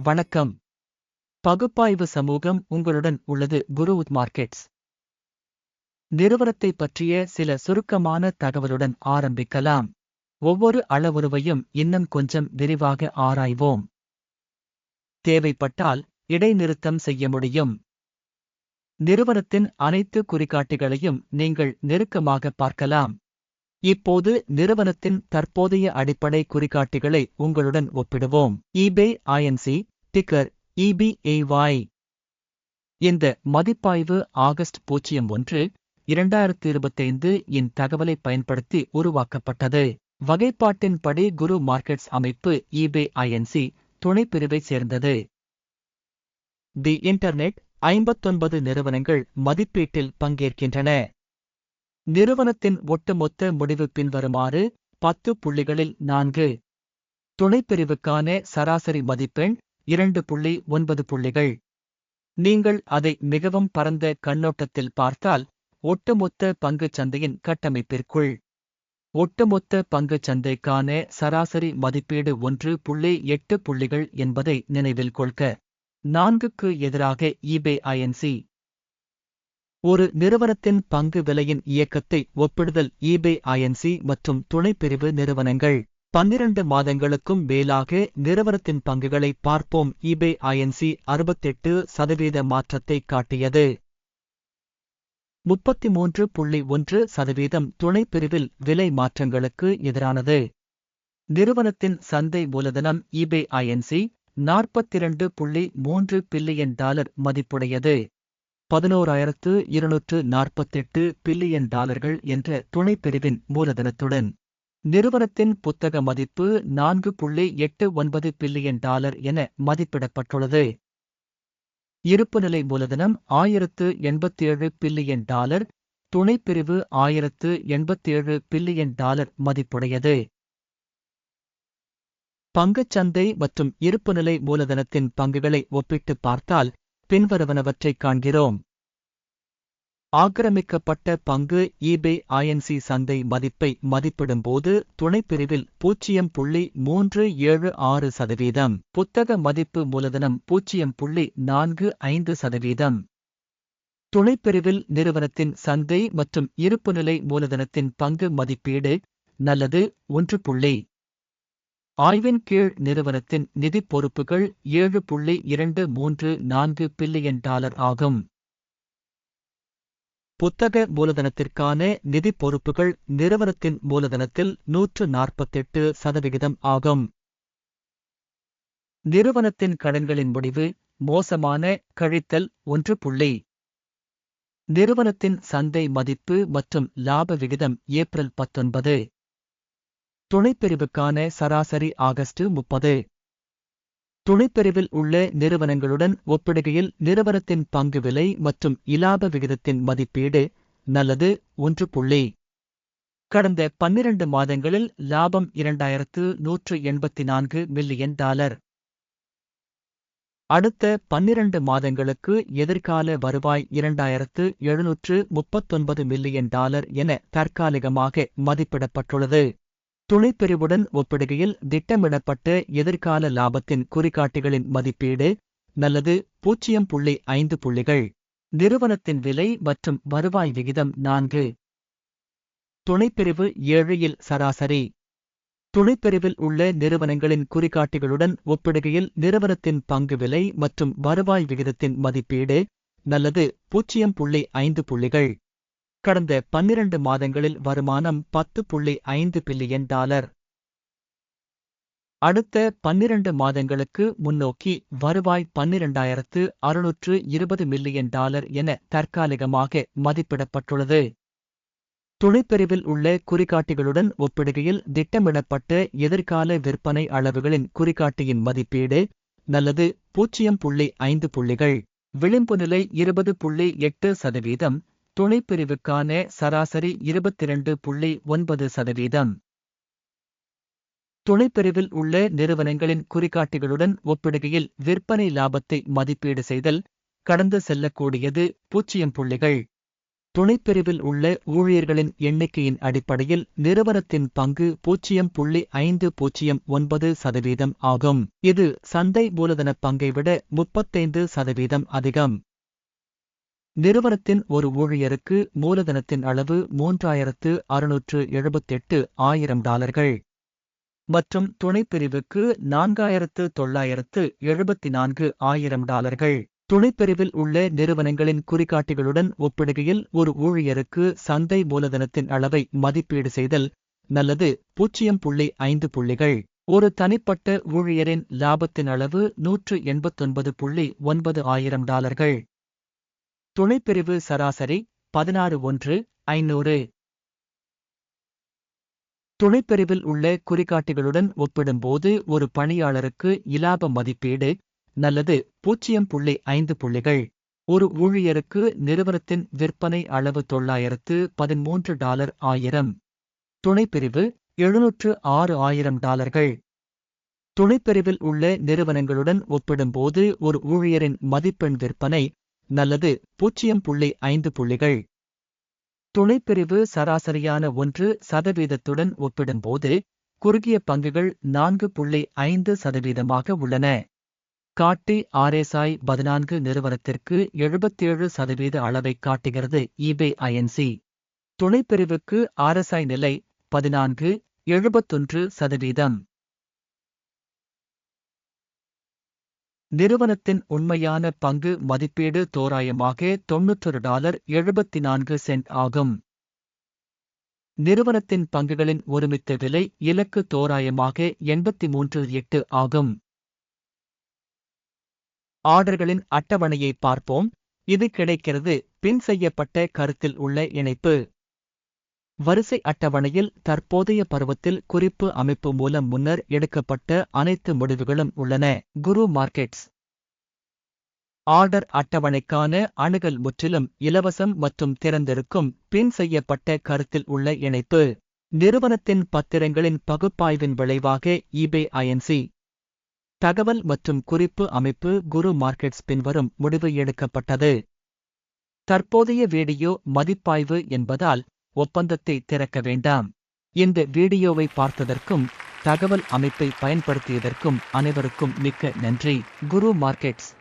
வணக்கம். பகுப்பாய்வு சமூகம் உங்களுடன் உள்ளது குருவுத் மார்க்கெட்ஸ். நிறுவனத்தை பற்றிய சில சுருக்கமான தகவலுடன் ஆரம்பிக்கலாம். ஒவ்வொரு அளவுருவையும் இன்னும் கொஞ்சம் விரிவாக ஆராய்வோம். தேவைப்பட்டால் இடைநிறுத்தம் செய்ய முடியும். நிறுவனத்தின் அனைத்து குறிகாட்டிகளையும் நீங்கள் நெருக்கமாக பார்க்கலாம். இப்போது நிறுவனத்தின் தற்போதைய அடிப்படை குறிகாட்டிகளை உங்களுடன் ஒப்பிடுவோம். இபே ஐஎன்சி டிக்கர் EBAY இந்த மதிப்பாய்வு ஆகஸ்ட் பூஜ்ஜியம் ஒன்று இரண்டாயிரத்தி இருபத்தைந்து இன் தகவலை பயன்படுத்தி உருவாக்கப்பட்டது. வகைப்பாட்டின்படி குரு மார்க்கெட்ஸ் அமைப்பு இபே ஐஎன்சி துணைப்பிரிவைச் சேர்ந்தது. தி இன்டர்நெட் ஐம்பத்தொன்பது நிறுவனங்கள் மதிப்பீட்டில் பங்கேற்கின்றன. நிறுவனத்தின் ஒட்டுமொத்த முடிவு பின்வருமாறு பத்து புள்ளிகளில் நான்கு. துணைப்பிரிவுக்கான சராசரி மதிப்பெண் இரண்டு புள்ளி ஒன்பது புள்ளிகள். நீங்கள் அதை மிகவும் பரந்த கண்ணோட்டத்தில் பார்த்தால் ஒட்டுமொத்த பங்குச் சந்தையின் கட்டமைப்பிற்குள். ஒட்டுமொத்த பங்குச் சந்தைக்கான சராசரி மதிப்பீடு ஒன்று புள்ளி எட்டு புள்ளிகள் என்பதை நினைவில் கொள்க. நான்குக்கு எதிராக இபே ஐஎன்சி ஒரு நிறுவனத்தின் பங்கு விலையின் இயக்கத்தை ஒப்பிடுதல் ஈபே ஐஎன்சி மற்றும் துணைப்பிரிவு நிறுவனங்கள். பன்னிரண்டு மாதங்களுக்கும் மேலாக நிறுவனத்தின் பங்குகளை பார்ப்போம். ஈபே ஐஎன்சி அறுபத்தெட்டு சதவீத மாற்றத்தை காட்டியது. முப்பத்தி மூன்று புள்ளி ஒன்று சதவீதம் துணைப்பிரிவில் விலை மாற்றங்களுக்கு எதிரானது. நிறுவனத்தின் சந்தை மூலதனம் ஈபே ஐஎன்சி நாற்பத்திரண்டு புள்ளி மூன்று பில்லியன் டாலர் மதிப்புடையது. பதினோராயிரத்து இருநூற்று நாற்பத்தெட்டு பில்லியன் டாலர்கள் என்ற துணைப்பிரிவின் மூலதனத்துடன். நிறுவனத்தின் புத்தக மதிப்பு நான்கு புள்ளி எட்டு ஒன்பது பில்லியன் டாலர் என மதிப்பிடப்பட்டுள்ளது. இருப்புநிலை மூலதனம் ஆயிரத்து எண்பத்தேழு பில்லியன் டாலர் துணைப்பிரிவு ஆயிரத்து எண்பத்தேழு பில்லியன் டாலர் மதிப்புடையது. பங்குச்சந்தை மற்றும் இருப்புநிலை மூலதனத்தின் பங்குகளை ஒப்பிட்டு பார்த்தால் பின்வருவனவற்றைக் காண்கிறோம். ஆக்கிரமிக்கப்பட்ட பங்கு ஈபே ஐஎன்சி சந்தை மதிப்பை மதிப்பிடும்போது துணைப்பிரிவில் பூஜ்ஜியம் புள்ளி மூன்று ஏழு ஆறு சதவீதம் புத்தக மதிப்பு மூலதனம் பூஜ்ஜியம் புள்ளி நான்கு ஐந்து சதவீதம். துணைப்பிரிவில் நிறுவனத்தின் சந்தை மற்றும் இருப்புநிலை மூலதனத்தின் பங்கு மதிப்பீடு நல்லது ஒன்று புள்ளி ஆய்வின் கீழ் நிறுவனத்தின் நிதிப் பொறுப்புகள் ஏழு புள்ளி இரண்டு மூன்று நான்கு பில்லியன் டாலர் ஆகும். புத்தக மூலதனத்திற்கான நிதிப் பொறுப்புகள் நிறுவனத்தின் மூலதனத்தில் நூற்று நாற்பத்தெட்டு சதவிகிதம் ஆகும். நிறுவனத்தின் கடன்களின் முடிவு மோசமான கழித்தல் ஒன்று புள்ளி. நிறுவனத்தின் சந்தை மதிப்பு மற்றும் லாப விகிதம் ஏப்ரல் பத்தொன்பது. துணைப்பிரிவுக்கான சராசரி ஆகஸ்ட் முப்பது. துணைப்பிரிவில் உள்ள நிறுவனங்களுடன் ஒப்பிடுகையில் நிறுவனத்தின் பங்கு விலை மற்றும் இலாப விகிதத்தின் மதிப்பீடு நல்லது ஒன்று புள்ளி. கடந்த பன்னிரண்டு மாதங்களில் லாபம் இரண்டாயிரத்து நூற்று எண்பத்தி நான்கு மில்லியன் டாலர். அடுத்த பன்னிரண்டு மாதங்களுக்கு எதிர்கால வருவாய் இரண்டாயிரத்து எழுநூற்று முப்பத்தொன்பது மில்லியன் டாலர் என தற்காலிகமாக மதிப்பிடப்பட்டுள்ளது. துணைப்பிரிவுடன் ஒப்பிடுகையில் திட்டமிடப்பட்ட எதிர்கால லாபத்தின் குறிகாட்டிகளின் மதிப்பீடு நல்லது பூஜ்ஜியம் புள்ளி ஐந்து புள்ளிகள் நிறுவனத்தின் விலை மற்றும் வருவாய் விகிதம் நான்கு. துணைப்பிரிவு ஏழில் சராசரி. துணைப்பிரிவில் உள்ள நிறுவனங்களின் குறிகாட்டிகளுடன் ஒப்பிடுகையில் நிறுவனத்தின் பங்கு விலை மற்றும் வருவாய் விகிதத்தின் மதிப்பீடு நல்லது பூஜ்ஜியம் புள்ளி ஐந்து புள்ளிகள். கடந்த பன்னிரண்டு மாதங்களில் வருமானம் பத்து புள்ளி ஐந்து பில்லியன் டாலர். அடுத்த பன்னிரண்டு மாதங்களுக்கு முன்னோக்கி வருவாய் பன்னிரண்டாயிரத்து அறுநூற்று இருபது மில்லியன் டாலர் என தற்காலிகமாக மதிப்பிடப்பட்டுள்ளது. துணைப்பிரிவில் உள்ள குறிகாட்டிகளுடன் ஒப்பிடுகையில் திட்டமிடப்பட்ட எதிர்கால விற்பனை அளவுகளின் குறிகாட்டியின் மதிப்பீடு நல்லது பூஜ்ஜியம் புள்ளி ஐந்து புள்ளிகள் விளிம்பு நிலை இருபது புள்ளி எட்டு சதவீதம் துணைப்பிரிவுக்கான சராசரி இருபத்திரண்டு புள்ளி ஒன்பது சதவீதம். துணைப்பிரிவில் உள்ள நிறுவனங்களின் குறிகாட்டிகளுடன் ஒப்பிடுகையில் விற்பனை லாபத்தை மதிப்பீடு செய்தல் கடந்து செல்லக்கூடியது பூஜ்ஜியம் புள்ளிகள். துணைப்பிரிவில் உள்ள ஊழியர்களின் எண்ணிக்கையின் அடிப்படையில் நிறுவனத்தின் பங்கு பூஜ்ஜியம் புள்ளி ஐந்து பூஜ்ஜியம் ஒன்பது சதவீதம் ஆகும். இது சந்தை மூலதன பங்கை விட முப்பத்தைந்து சதவீதம் அதிகம். நிறுவனத்தின் ஒரு ஊழியருக்கு மூலதனத்தின் அளவு மூன்றாயிரத்து அறுநூற்று எழுபத்தெட்டு ஆயிரம் டாலர்கள். மற்றும் துணைப்பிரிவுக்கு நான்காயிரத்து தொள்ளாயிரத்து எழுபத்தி நான்கு ஆயிரம் டாலர்கள். துணைப்பிரிவில் உள்ள நிறுவனங்களின் குறிகாட்டிகளுடன் ஒப்பிடுகையில் ஒரு ஊழியருக்கு சந்தை மூலதனத்தின் அளவை மதிப்பீடு செய்தல் நல்லது. பூஜ்ஜியம் புள்ளி ஐந்து புள்ளிகள். ஒரு தனிப்பட்ட ஊழியரின் லாபத்தின் அளவு நூற்று எண்பத்தொன்பது புள்ளி ஒன்பது ஆயிரம் டாலர்கள். துணைப்பிரிவு சராசரி பதினாறு ஒன்று ஐநூறு. துணைப்பிரிவில் உள்ள குறிகாட்டிகளுடன் ஒப்பிடும்போது ஒரு பணியாளருக்கு இலாப மதிப்பீடு நல்லது பூஜ்ஜியம் புள்ளி ஐந்து புள்ளிகள். ஒரு ஊழியருக்கு நிறுவனத்தின் விற்பனை அளவு தொள்ளாயிரத்து பதிமூன்று டாலர் ஆயிரம். துணைப்பிரிவு எழுநூற்று ஆறு ஆயிரம் டாலர்கள். துணைப்பிரிவில் உள்ள நிறுவனங்களுடன் ஒப்பிடும்போது ஒரு ஊழியரின் மதிப்பெண் விற்பனை நல்லது. பூஜ்ஜியம் புள்ளி ஐந்து புள்ளிகள். துணைப்பிரிவு சராசரியான ஒன்று சதவீதத்துடன் ஒப்பிடும்போது குறுகிய பங்குகள் நான்கு புள்ளி ஐந்து சதவீதமாக உள்ளன. காட்டி ஆர்எஸ்ஐ பதினான்கு நிறுவனத்திற்கு எழுபத்தேழு சதவீத அளவை காட்டுகிறது இபே ஐஎன்சி துணைப்பிரிவுக்கு ஆர்எஸ்ஐ நிலை பதினான்கு எழுபத்தொன்று சதவீதம். நிறுவனத்தின் உண்மையான பங்கு மதிப்பீடு தோராயமாக தொன்னூற்றொரு டாலர் எழுபத்தி நான்கு சென்ட் ஆகும். நிறுவனத்தின் பங்குகளின் ஒருமித்த விலை இலக்கு தோராயமாக எண்பத்தி மூன்று எட்டு ஆகும். ஆர்டர்களின் அட்டவணையை பார்ப்போம். இது கிடைக்கிறது. பின் செய்யப்பட்ட கருத்தில் உள்ள இணைப்பு. வரிசை அட்டவணையில் தற்போதைய பருவத்தில் குறிப்பு அமைப்பு மூலம் முன்னர் எடுக்கப்பட்ட அனைத்து முடிவுகளும் உள்ளன. குரு மார்க்கெட்ஸ். ஆர்டர் அட்டவணைக்கான அணுகல் முற்றிலும் இலவசம் மற்றும் திறந்திருக்கும் பின் செய்யப்பட்ட கருத்தில் உள்ள இணைப்பு. நிறுவனத்தின் பத்திரங்களின் பகுப்பாய்வின் விளைவாக இபே ஐஎன்சி தகவல் மற்றும் குறிப்பு அமைப்பு குரு மார்க்கெட்ஸ் பின்வரும் முடிவு எடுக்கப்பட்டது. தற்போதைய வீடியோ மதிப்பாய்வு என்பதால் ஒப்பந்தத்தை திறக்க வேண்டாம். இந்த வீடியோவை பார்த்ததற்கும் தகவல் அமைப்பை பயன்படுத்தியதற்கும் அனைவருக்கும் மிக்க நன்றி. குரு மார்க்கெட்ஸ்.